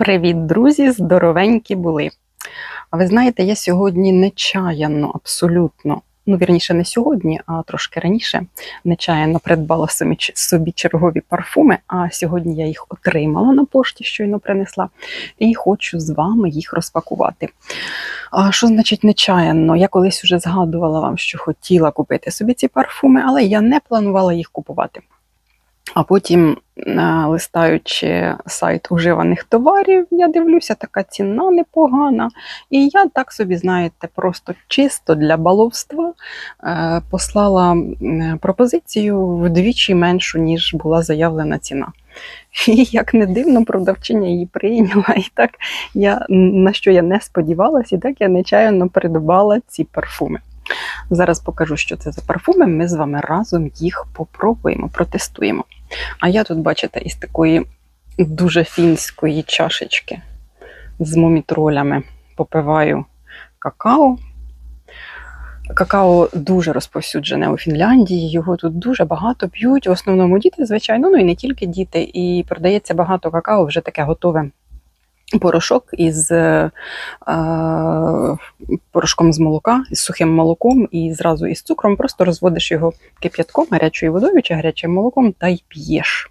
Привіт, друзі! Здоровенькі були. А ви знаєте, я сьогодні нечаянно, абсолютно, ну вірніше, не сьогодні, а трошки раніше, нечаянно придбала собі, чергові парфуми, а сьогодні я їх отримала на пошті, щойно принесла, і хочу з вами їх розпакувати. А що значить нечаянно? Я колись вже згадувала вам, що хотіла купити собі ці парфуми, але я не планувала їх купувати. А потім, е, листаючи сайт уживаних товарів, я дивлюся, така ціна непогана. І я так собі, знаєте, просто чисто для баловства е, послала пропозицію вдвічі меншу, ніж була заявлена ціна. І як не дивно, продавчиня її прийняла. І так я на що я не сподівалася, і так я нечаянно придбала ці парфуми. Зараз покажу, що це за парфуми. Ми з вами разом їх попробуємо, протестуємо. А я тут, бачите, із такої дуже фінської чашечки з мумітролями попиваю какао. Какао дуже розповсюджене у Фінляндії, його тут дуже багато п'ють, в основному діти, звичайно, ну і не тільки діти. І продається багато какао, вже таке готове порошок із е, е, порошком з молока, із сухим молоком і зразу із цукром. Просто розводиш його кип'ятком, гарячою водою чи гарячим молоком та й п'єш.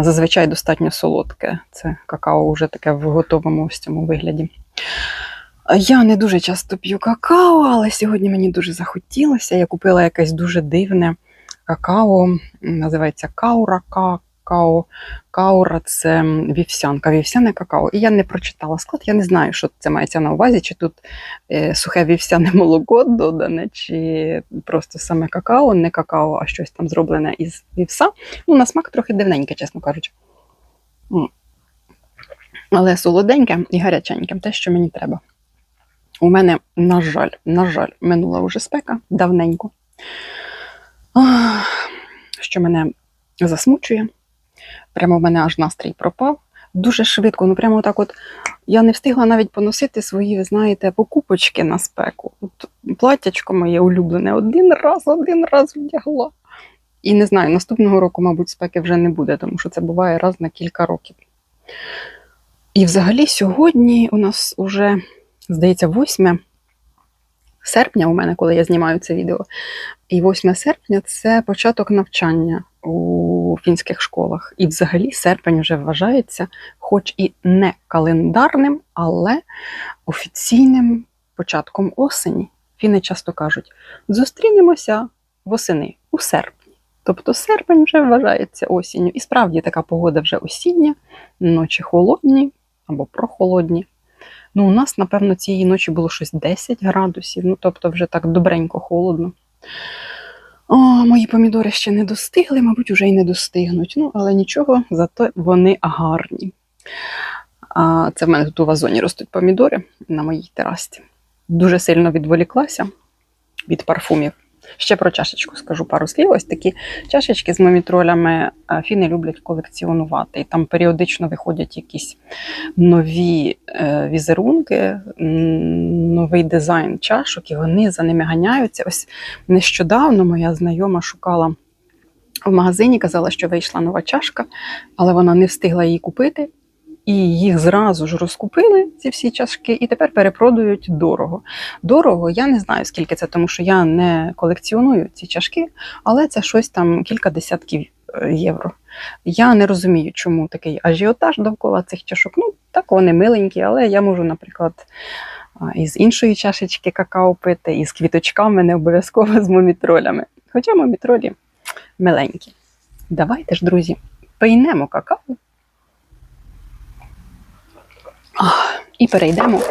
Зазвичай достатньо солодке. Це какао вже таке в готовому ось цьому вигляді. Я не дуже часто п'ю какао, але сьогодні мені дуже захотілося. Я купила якесь дуже дивне какао, називається каура какао. Каура це вівсянка, вівсяне какао. І я не прочитала склад, я не знаю, що це мається на увазі, чи тут е, сухе вівсяне молоко додане, чи просто саме какао, не какао, а щось там зроблене із вівса. Ну, на смак трохи дивненьке, чесно кажучи. Але солоденьке і гаряченьке, те, що мені треба. У мене, на жаль, на жаль, минула уже спека давненько. Що мене засмучує. Прямо в мене аж настрій пропав. Дуже швидко, ну прямо так от я не встигла навіть поносити свої, ви знаєте, покупочки на спеку. От платтячко моє улюблене один раз, один раз вдягла. І не знаю, наступного року, мабуть, спеки вже не буде, тому що це буває раз на кілька років. І взагалі сьогодні у нас уже, здається, 8 серпня у мене, коли я знімаю це відео. І 8 серпня це початок навчання у фінських школах. І взагалі серпень вже вважається, хоч і не календарним, але офіційним початком осені. Фіни часто кажуть: зустрінемося восени у серпні. Тобто серпень вже вважається осінню. І справді така погода вже осіння, ночі холодні або прохолодні. Ну, у нас, напевно, цієї ночі було щось 10 градусів, ну тобто вже так добренько холодно. О, мої помідори ще не достигли, мабуть, вже й не достигнуть. Ну, але нічого, зато вони гарні. А, це в мене тут у вазоні ростуть помідори на моїй терасі. Дуже сильно відволіклася від парфумів. Ще про чашечку скажу пару слів. Ось такі чашечки з мумітролями е, фіни люблять колекціонувати. І там періодично виходять якісь нові е, візерунки, новий дизайн чашок, і вони за ними ганяються. Ось нещодавно моя знайома шукала в магазині, казала, що вийшла нова чашка, але вона не встигла її купити. І їх зразу ж розкупили, ці всі чашки, і тепер перепродають дорого. Дорого, я не знаю, скільки це, тому що я не колекціоную ці чашки, але це щось там кілька десятків е, євро. Я не розумію, чому такий ажіотаж довкола цих чашок. Ну, так вони миленькі, але я можу, наприклад, із іншої чашечки какао пити, із квіточками, не обов'язково з мумітролями. Хоча мумітролі миленькі. Давайте ж, друзі, пийнемо какао. І перейдемо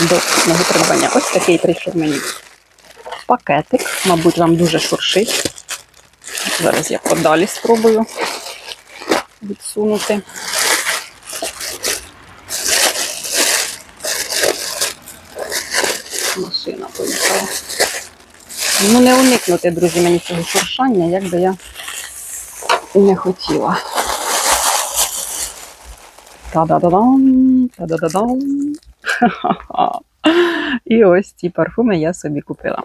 до мого. Ось такий прийшов мені пакетик. Мабуть, вам дуже шуршить. Зараз я подалі спробую відсунути. Машина поїхала. Ну, не уникнути, друзі, мені цього шуршання, як би я не хотіла. І ось ці парфуми я собі купила.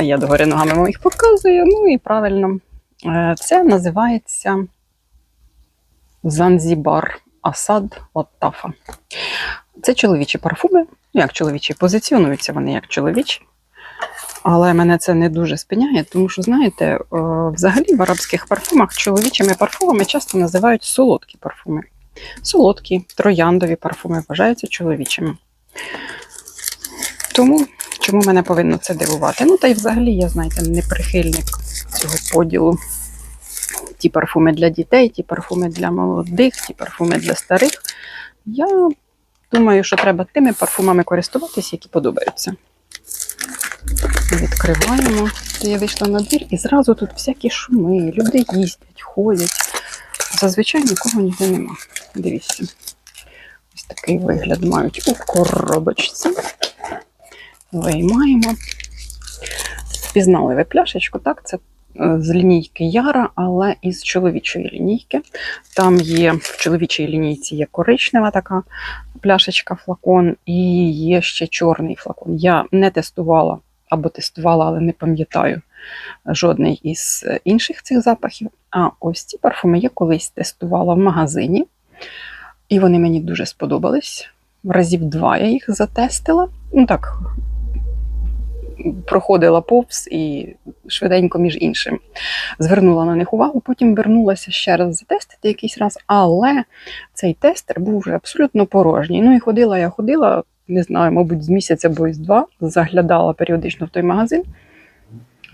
Я догори ногами їх показую. Ну і правильно. Е, Це називається Занзібар Асад Латтафа. Це чоловічі парфуми. Ну, як чоловічі, позиціонуються вони як чоловічі. Але мене це не дуже спиняє, тому що, знаєте, е, взагалі в арабських парфумах чоловічими парфумами часто називають солодкі парфуми. Солодкі, трояндові парфуми вважаються чоловічими. Тому чому мене повинно це дивувати? Ну, та й взагалі, я, знаєте, не прихильник цього поділу. Ті парфуми для дітей, ті парфуми для молодих, ті парфуми для старих. Я думаю, що треба тими парфумами користуватися, які подобаються. Відкриваємо. Я вийшла на двір і зразу тут всякі шуми, люди їздять, ходять. Зазвичай нікого ніде нема. Дивіться. Ось такий вигляд мають у коробочці. Виймаємо. Впізнали ви пляшечку, так? Це е, з лінійки Яра, але із чоловічої лінійки. Там є в чоловічій лінійці є коричнева така пляшечка, флакон, і є ще чорний флакон. Я не тестувала або тестувала, але не пам'ятаю жодний із е, інших цих запахів. А ось ці парфуми я колись тестувала в магазині, і вони мені дуже сподобались. Разів два я їх затестила. Ну так, проходила повз і швиденько між іншим. Звернула на них увагу, потім вернулася ще раз затестити якийсь раз, але цей тестер був вже абсолютно порожній. Ну і ходила я ходила, не знаю, мабуть, з місяця або з два, заглядала періодично в той магазин.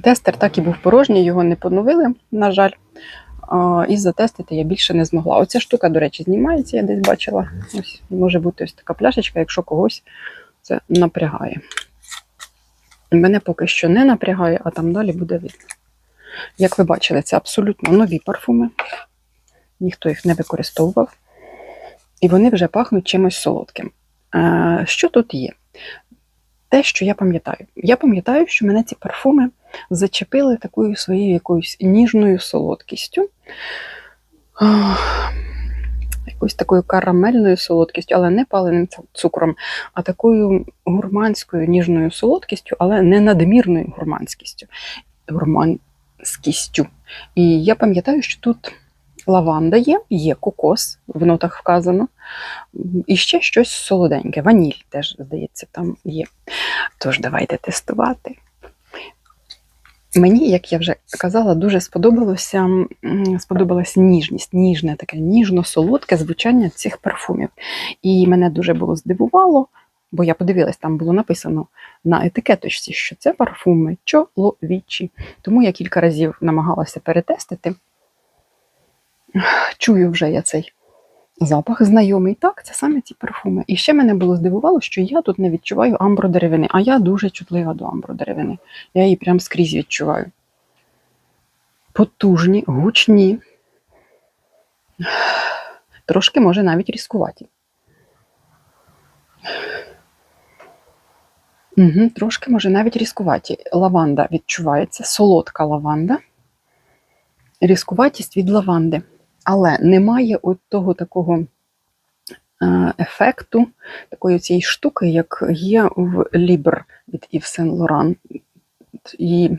Тестер так і був порожній, його не поновили, на жаль. І затестити я більше не змогла. Оця штука, до речі, знімається, я десь бачила. Ось може бути ось така пляшечка, якщо когось це напрягає. Мене поки що не напрягає, а там далі буде видно. Як ви бачили, це абсолютно нові парфуми. Ніхто їх не використовував. І вони вже пахнуть чимось солодким. Е, Що тут є? Те, що я пам'ятаю. Я пам'ятаю, що мене ці парфуми зачепили такою своєю якоюсь ніжною солодкістю. Якоюсь такою карамельною солодкістю, але не паленим цукром, а такою гурманською ніжною солодкістю, але не надмірною гурманськістю. Гурманськістю. І я пам'ятаю, що тут лаванда є, є кокос, в нотах вказано, і ще щось солоденьке. Ваніль теж, здається, там є. Тож давайте тестувати. Мені, як я вже казала, дуже сподобалося, сподобалася ніжність, ніжне таке ніжно-солодке звучання цих парфумів. І мене дуже було здивувало, бо я подивилась, там було написано на етикеточці, що це парфуми чоловічі. Тому я кілька разів намагалася перетестити. Чую вже я цей запах знайомий. Так, це саме ці парфуми. І ще мене було здивувало, що я тут не відчуваю амбродеревини, а я дуже чутлива до амбродеревини. Я її прям скрізь відчуваю. Потужні, гучні, трошки може навіть різкуваті. Угу, трошки може навіть різкуваті. Лаванда відчувається, солодка лаванда, різкуватість від лаванди. Але немає от того такого е, ефекту, такої цієї штуки, як є в Libre від Yves Saint Laurent. І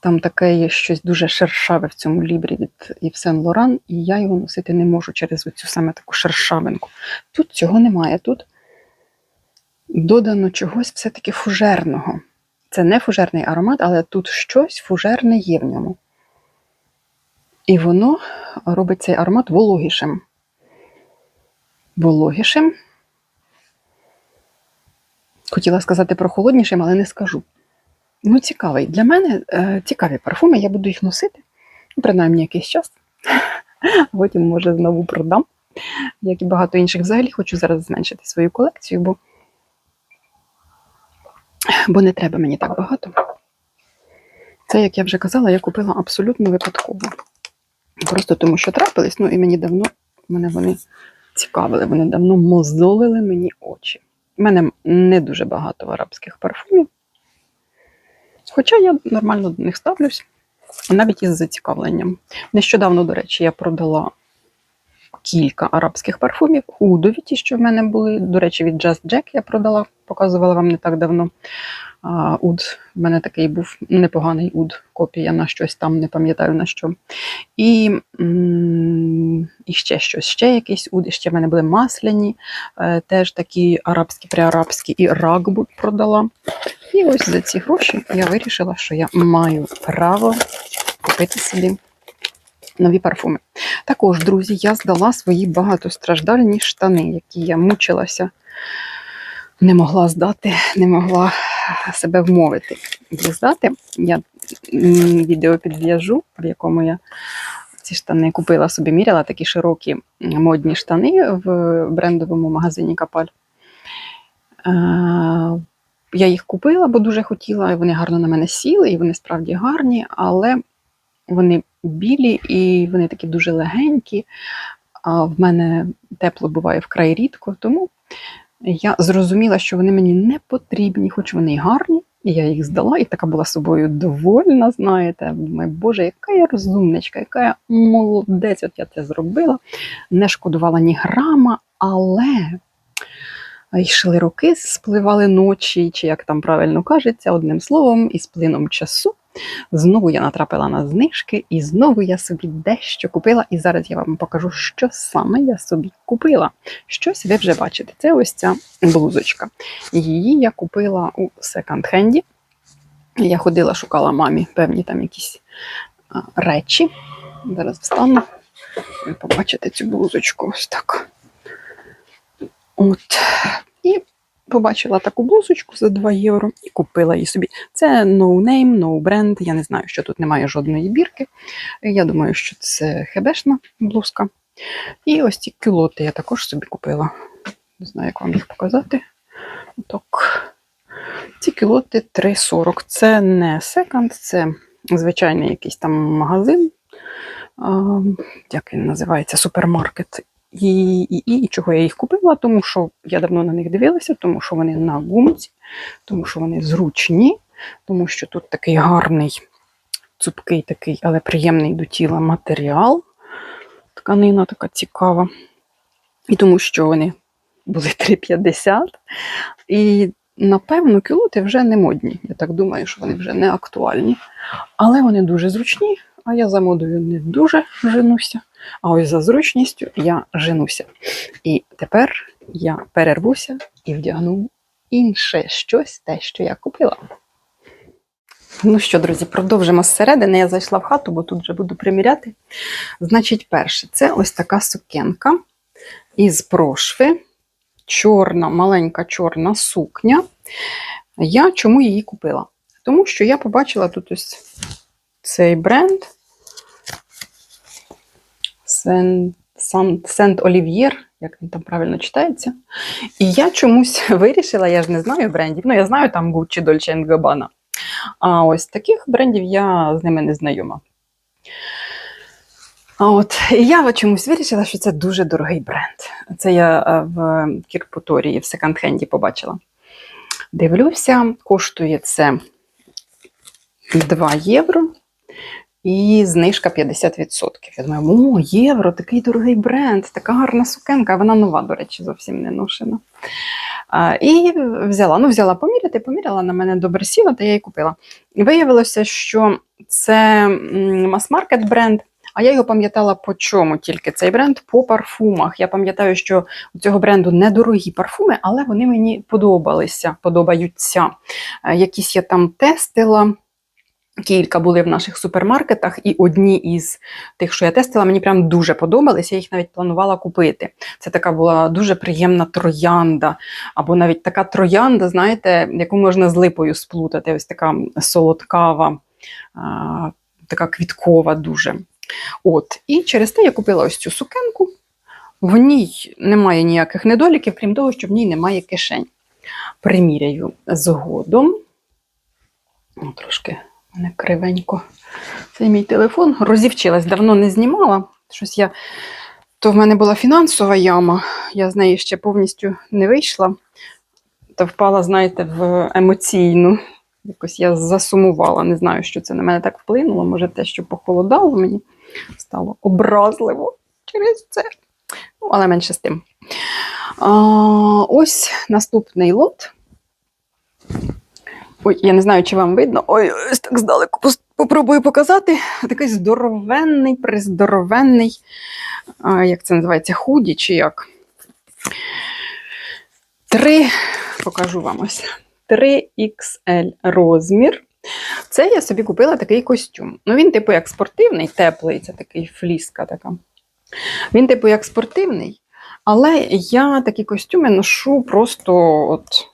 там таке є щось дуже шершаве в цьому лібрі від Yves Saint Laurent, і я його носити не можу через оцю саме таку шершавинку. Тут цього немає. Тут додано чогось все-таки фужерного. Це не фужерний аромат, але тут щось фужерне є в ньому. І воно робить цей аромат вологішим. Вологішим. Хотіла сказати прохолоднішим, але не скажу. Ну, цікавий. Для мене е, цікаві парфуми, я буду їх носити, ну, принаймні якийсь час. Потім, може, знову продам. Як і багато інших, взагалі хочу зараз зменшити свою колекцію, бо, бо не треба мені так багато. Це, як я вже казала, я купила абсолютно випадково. Просто тому, що трапились, ну і мені давно мене вони цікавили, вони давно мозолили мені очі. У мене не дуже багато арабських парфумів. Хоча я нормально до них ставлюсь, навіть із зацікавленням. Нещодавно, до речі, я продала кілька арабських парфумів. Удові, ті, що в мене були. До речі, від Just Jack я продала, показувала вам не так давно. А, Уд, в мене такий був непоганий уд, копія на щось там, не пам'ятаю на що. І і ще щось, ще якийсь уд, ще в мене були масляні, е, теж такі арабські, приарабські, і рагбут продала. І ось за ці гроші я вирішила, що я маю право купити собі нові парфуми. Також, друзі, я здала свої багатостраждальні штани, які я мучилася, не могла здати, не могла себе вмовити їх здати. Я відео підв'яжу, в якому я ці штани купила собі, міряла такі широкі модні штани в брендовому магазині Капаль. Я їх купила, бо дуже хотіла, і вони гарно на мене сіли, і вони справді гарні, але вони білі і вони такі дуже легенькі. А в мене тепло буває вкрай рідко, тому я зрозуміла, що вони мені не потрібні, хоч вони й гарні. І я їх здала, і така була собою довольна, знаєте. Думаю, Боже, яка я розумничка, яка я молодець, от я це зробила. Не шкодувала ні грама, але йшли роки, спливали ночі, чи як там правильно кажеться, одним словом, і з плином часу. Знову я натрапила на знижки, і знову я собі дещо купила. І зараз я вам покажу, що саме я собі купила. Щось ви вже бачите. Це ось ця блузочка. Її я купила у секонд-хенді. Я ходила, шукала мамі певні там якісь речі. Зараз встану. Ви побачите цю блузочку ось так. От. І побачила таку блузочку за 2 євро і купила її собі. Це no name, no brand. Я не знаю, що тут немає жодної бірки. Я думаю, що це хебешна блузка. І ось ці кюлоти я також собі купила. Не знаю, як вам їх показати. Так. Ці кілоти 3,40. Це не секонд, це звичайний якийсь там магазин. Як він називається? Супермаркет. І, і, і, і чого я їх купила? Тому що я давно на них дивилася, тому що вони на гумці, тому що вони зручні, тому що тут такий гарний, цупкий такий, але приємний до тіла матеріал. Тканина така цікава. І тому що вони були 3,50. І, напевно, кілоти вже не модні. Я так думаю, що вони вже не актуальні. Але вони дуже зручні, а я за модою не дуже женуся. А ось за зручністю я женуся. І тепер я перервуся і вдягну інше щось, те, що я купила. Ну що, друзі, продовжимо зсередини. Я зайшла в хату, бо тут вже буду приміряти. Значить, перше, це ось така сукенка із прошви. Чорна, маленька чорна сукня. Я чому її купила? Тому що я побачила тут ось цей бренд Сент Олів'єр, як він там правильно читається. І я чомусь вирішила, я ж не знаю брендів. Ну, я знаю там Gucci, Dolce Gabbana. А ось таких брендів я з ними не знайома. А от я чомусь вирішила, що це дуже дорогий бренд. Це я е, в Кірпуторії, в секонд-хенді побачила. Дивлюся, коштує це 2 євро і знижка 50%. Я думаю, о, євро, такий дорогий бренд, така гарна сукенка. Вона нова, до речі, зовсім не ношена. А, І взяла, ну взяла поміряти, поміряла, на мене добре сіла, та я її купила. І виявилося, що це мас-маркет бренд. А я його пам'ятала по чому тільки цей бренд по парфумах. Я пам'ятаю, що у цього бренду недорогі парфуми, але вони мені подобалися, подобаються. Е, Якісь я там тестила. Кілька були в наших супермаркетах, і одні із тих, що я тестила, мені прям дуже подобались. Я їх навіть планувала купити. Це така була дуже приємна троянда, або навіть така троянда, знаєте, яку можна з липою сплутати. Ось така солодкава, а, така квіткова дуже. От, і через те я купила ось цю сукенку. В ній немає ніяких недоліків, крім того, що в ній немає кишень. Приміряю згодом. Трошки мене кривенько. Це мій телефон. Розівчилась, давно не знімала. Щось я... То в мене була фінансова яма, я з неї ще повністю не вийшла, та впала, знаєте, в емоційну. Якось я засумувала. Не знаю, що це на мене так вплинуло. Може, те, що похолодало мені стало образливо через це. Ну, але менше з тим. А, ось наступний лот. Ой, я не знаю, чи вам видно. Ой, ось так здалеку Попробую показати такий здоровенний, приздоровенний, а, як це називається, худі чи як. Три, покажу вам ось. 3XL розмір. Це я собі купила такий костюм. Ну, він, типу, як спортивний, теплий, це такий фліска така. Він, типу, як спортивний, але я такі костюми ношу просто от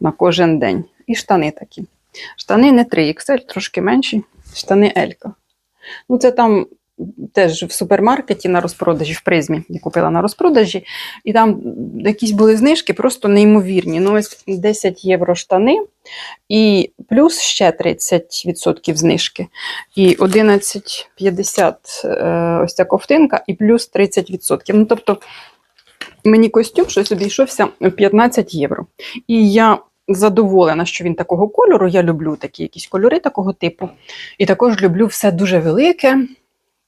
на кожен день. І штани такі. Штани не 3XL, трошки менші, штани Елька. Ну, це там теж в супермаркеті на розпродажі, в призмі, я купила на розпродажі, і там якісь були знижки, просто неймовірні. Ну, ось 10 євро штани, і плюс ще 30% знижки. І 11,50 е, ось ця ковтинка, і плюс 30%. Ну, тобто, мені костюм щось обійшовся 15 євро. І я задоволена, що він такого кольору. Я люблю такі якісь кольори такого типу. І також люблю все дуже велике,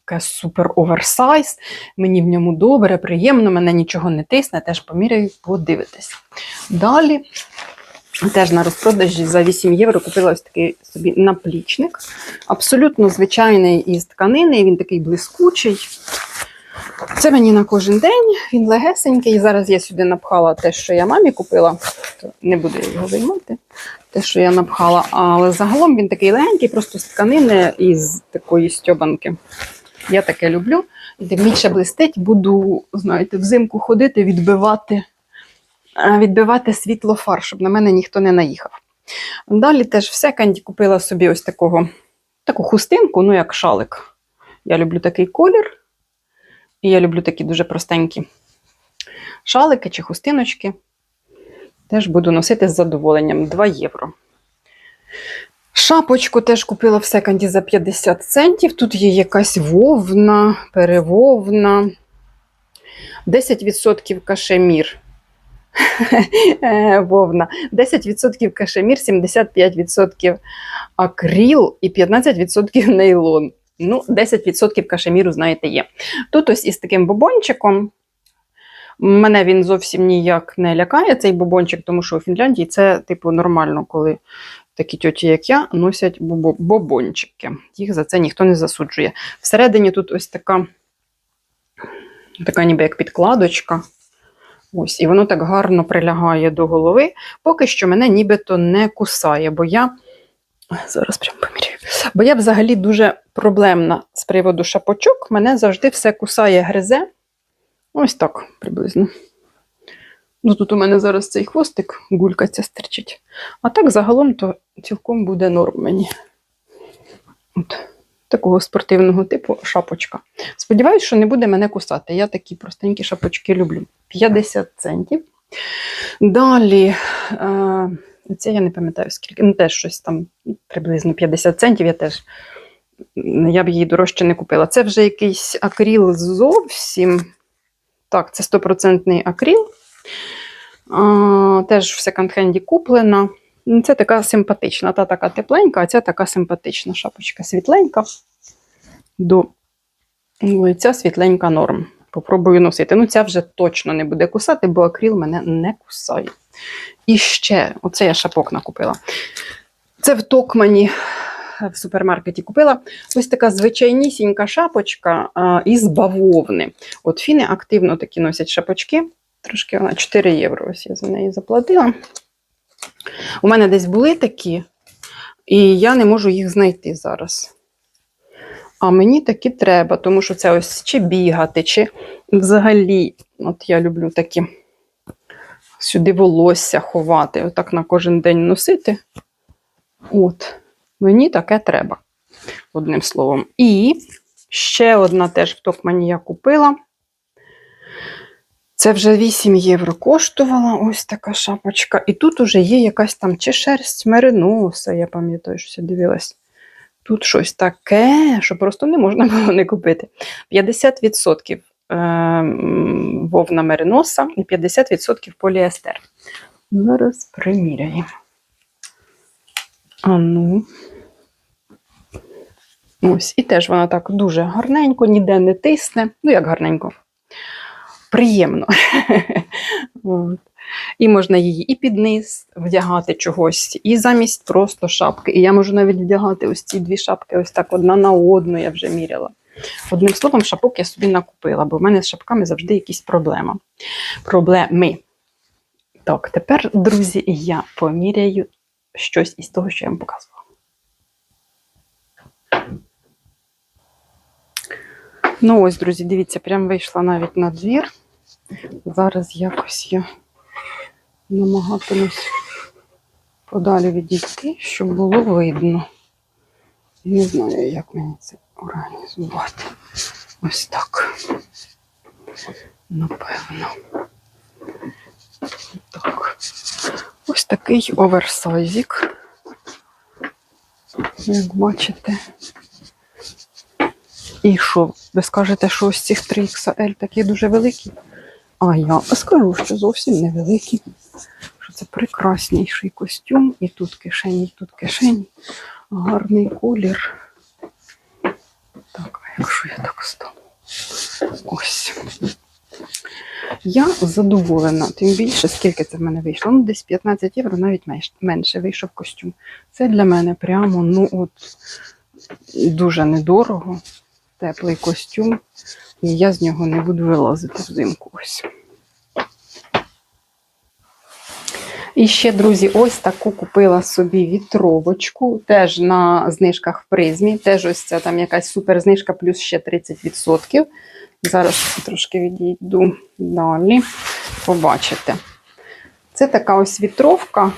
таке супер оверсайз. Мені в ньому добре, приємно, мене нічого не тисне, теж поміряю, подивитись. Далі. Теж на розпродажі за 8 євро купила ось такий собі наплічник. Абсолютно звичайний із тканини, він такий блискучий. Це мені на кожен день, він легесенький. Зараз я сюди напхала те, що я мамі купила, не буду я його виймати. Те, що я напхала, але загалом він такий легенький, просто з тканини із такої стьобанки. Я таке люблю. І тим більше блистить, буду, знаєте, взимку ходити, відбивати, е, відбивати світло фар, щоб на мене ніхто не наїхав. Далі теж в секонді купила собі ось такого, таку хустинку, ну як шалик. Я люблю такий колір. І я люблю такі дуже простенькі шалики чи хустиночки. Теж буду носити з задоволенням 2 євро. Шапочку теж купила в секонді за 50 центів. Тут є якась вовна, перевовна. 10% кашемір. Вовна. 10% кашемір, 75% акріл і 15% нейлон. Ну, 10% кашеміру, знаєте, є. Тут ось із таким бобончиком. Мене він зовсім ніяк не лякає, цей бобончик, тому що у Фінляндії це, типу, нормально, коли такі тьоті, як я, носять бобо- бобончики. Їх за це ніхто не засуджує. Всередині тут ось така, така ніби як підкладочка. Ось, і воно так гарно прилягає до голови. Поки що мене нібито не кусає, бо я. Зараз прям поміряю. Бо я взагалі дуже проблемна з приводу шапочок. Мене завжди все кусає, гризе. Ось так приблизно. Ну, тут у мене зараз цей хвостик гулькаться стерчить. А так загалом то цілком буде норм мені. От. Такого спортивного типу шапочка. Сподіваюсь, що не буде мене кусати. Я такі простенькі шапочки люблю. 50 центів. Далі, е, це я не пам'ятаю скільки, ну теж щось там приблизно 50 центів. Я теж я б її дорожче не купила. Це вже якийсь акріл зовсім. Так, це 100% акріл. А, теж в секонд-хенді куплена. Ну, Це така симпатична. Та така тепленька, а ця така симпатична шапочка світленька. До лиця світленька норм. Попробую носити. Ну, ця вже точно не буде кусати, бо акріл мене не кусає. І ще, оце я шапок накупила. Це в Токмані в супермаркеті купила. Ось така звичайнісінька шапочка а, із бавовни. От фіни активно такі носять шапочки. Трошки вона 4 євро. Ось я за неї заплатила. У мене десь були такі, і я не можу їх знайти зараз. А мені такі треба, тому що це ось чи бігати, чи взагалі, от я люблю такі сюди волосся ховати, отак на кожен день носити. От, мені таке треба, одним словом. І ще одна теж в Токмані я купила. Це вже 8 євро коштувала ось така шапочка. І тут уже є якась там чи шерсть мериноса, я пам'ятаю, що я дивилась. Тут щось таке, що просто не можна було не купити. 50% е, вовна мериноса і 50% поліестер. Зараз приміряємо. А ну. Ось, і теж вона так дуже гарненько, ніде не тисне. Ну, як гарненько. приємно. От. І можна її і під низ вдягати чогось, і замість просто шапки. І я можу навіть вдягати ось ці дві шапки, ось так одна на одну, я вже міряла. Одним словом, шапок я собі накупила, бо в мене з шапками завжди якісь проблема. проблеми. Так, тепер, друзі, я поміряю щось із того, що я вам показувала. Ну ось, друзі, дивіться, прям вийшла навіть на двір. Зараз якось я намагатимусь подалі відійти, щоб було видно. Не знаю, як мені це організувати. Ось так. Напевно. Так. Ось такий оверсайзик. Як бачите. І що? Ви скажете, що ось цих 3XL такі дуже великі? А я скажу, що зовсім невеликі. Що це прекрасніший костюм. І тут кишені, і тут кишені. Гарний колір. Так, а якщо я так стану? Ось. Я задоволена, тим більше, скільки це в мене вийшло. Ну, десь 15 євро, навіть менш- менше вийшов костюм. Це для мене прямо, ну от, дуже недорого. Теплий костюм. І я з нього не буду вилазити взимку. Ось. І ще, друзі, ось таку купила собі вітровочку, теж на знижках в призмі. Теж ось це там якась суперзнижка, плюс ще 30%. Зараз трошки відійду далі. Побачите. Це така ось вітровка.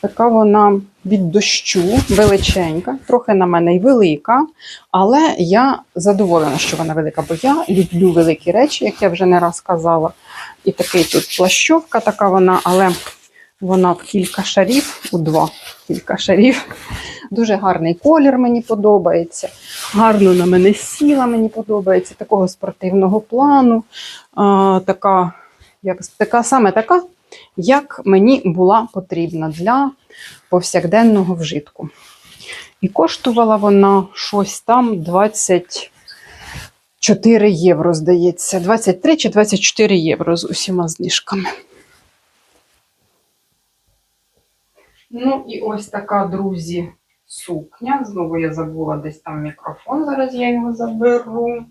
Така вона від дощу, величенька, трохи на мене й велика, але я задоволена, що вона велика, бо я люблю великі речі, як я вже не раз казала. І такий тут плащовка, така вона, але вона в кілька шарів, у два кілька шарів. Дуже гарний колір мені подобається. Гарно на мене сіла, мені подобається, такого спортивного плану. А, така, як, така саме така, як мені була потрібна для повсякденного вжитку. І коштувала вона щось там 24 євро, здається. 23 чи 24 євро з усіма знижками. Ну і ось така, друзі, сукня. Знову я забула десь там мікрофон, зараз я його заберу.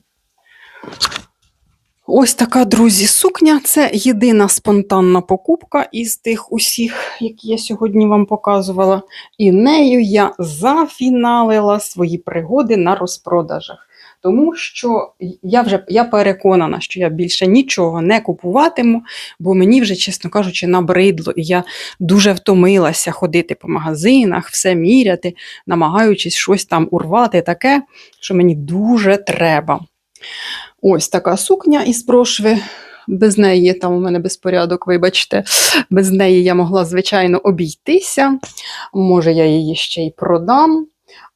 Ось така, друзі, сукня. Це єдина спонтанна покупка із тих усіх, які я сьогодні вам показувала. І нею я зафіналила свої пригоди на розпродажах. Тому що я вже я переконана, що я більше нічого не купуватиму, бо мені вже, чесно кажучи, набридло. І я дуже втомилася ходити по магазинах, все міряти, намагаючись щось там урвати, таке, що мені дуже треба. Ось така сукня із прошви. Без неї там у мене безпорядок, вибачте, без неї я могла, звичайно, обійтися. Може, я її ще й продам,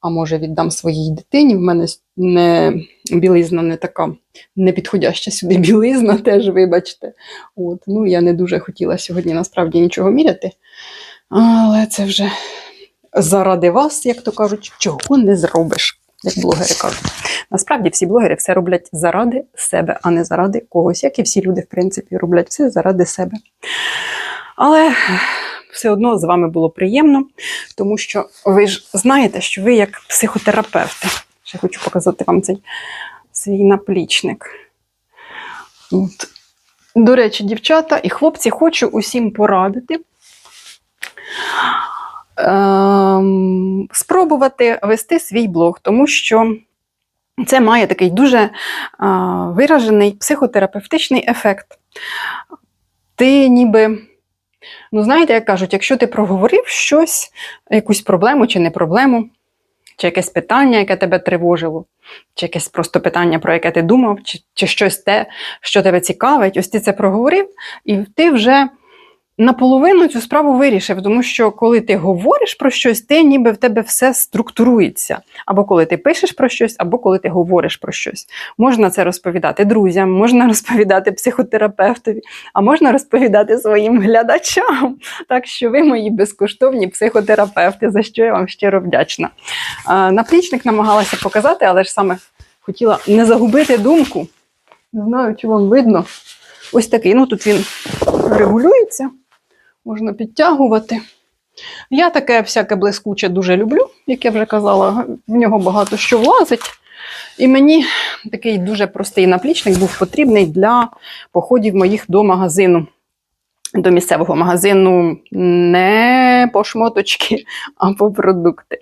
а може віддам своїй дитині. В мене не, білизна не така непідходяща сюди білизна, теж, вибачте. От, ну, я не дуже хотіла сьогодні насправді нічого міряти. Але це вже заради вас, як то кажуть, чого не зробиш, як блогери кажуть. Насправді всі блогери все роблять заради себе, а не заради когось, як і всі люди, в принципі, роблять все заради себе. Але все одно з вами було приємно, тому що ви ж знаєте, що ви як психотерапевти. Ще хочу показати вам цей свій наплічник. От. До речі, дівчата і хлопці, хочу усім порадити. Ем, спробувати вести свій блог, тому що це має такий дуже а, виражений психотерапевтичний ефект. Ти ніби, ну знаєте, як кажуть, якщо ти проговорив щось, якусь проблему чи не проблему, чи якесь питання, яке тебе тривожило, чи якесь просто питання, про яке ти думав, чи, чи щось те, що тебе цікавить, ось ти це проговорив, і ти вже наполовину цю справу вирішив, тому що коли ти говориш про щось, ти ніби в тебе все структурується. Або коли ти пишеш про щось, або коли ти говориш про щось. Можна це розповідати друзям, можна розповідати психотерапевтові, а можна розповідати своїм глядачам. Так що ви мої безкоштовні психотерапевти, за що я вам щиро вдячна. Наплічник намагалася показати, але ж саме хотіла не загубити думку. Не знаю, чи вам видно. Ось такий. Ну тут він регулюється, можна підтягувати. Я таке всяке блискуче дуже люблю, як я вже казала, в нього багато що влазить. І мені такий дуже простий наплічник був потрібний для походів моїх до магазину, до місцевого магазину не по шмоточки, а по продукти.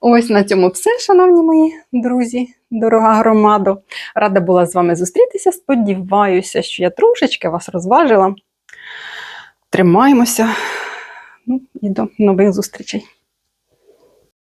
Ось на цьому все, шановні мої друзі, дорога громадо. Рада була з вами зустрітися. Сподіваюся, що я трошечки вас розважила. Тримаємося. Ну і до нових зустрічей.